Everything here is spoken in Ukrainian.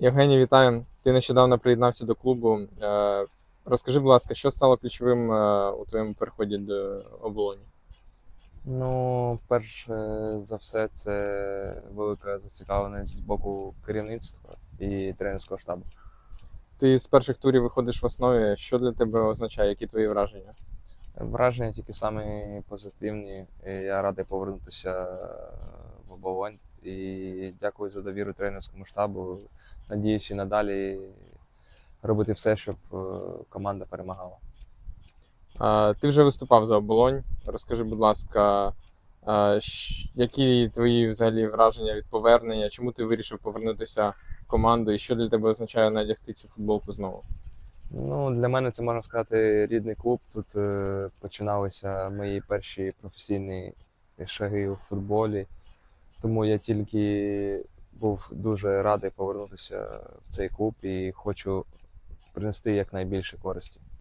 Євгеній, вітаю. Ти нещодавно приєднався до клубу. Е, Розкажи, будь ласка, що стало ключовим е, у твоєму переході до оболоні? Ну, перше за все, це велика зацікавленість з боку керівництва і тренерського штабу. Ти з перших турів виходиш в основі. Що для тебе означає? Які твої враження? Враження тільки самі позитивні. Я радий повернутися в оболонь. І дякую за довіру тренерському штабу. Надіюсь і надалі робити все, щоб е, команда перемагала. Ти вже виступав за оболонь. Розкажи, будь ласка, які твої взагалі враження від повернення? Чому ти вирішив повернутися в команду? І що для тебе означає надягти цю футболку знову? Ну, для мене це можна сказати рідний клуб. Тут е, починалися мої перші професійні шаги у футболі. Тому я тільки був дуже радий повернутися в цей клуб і хочу принести якнайбільше користі.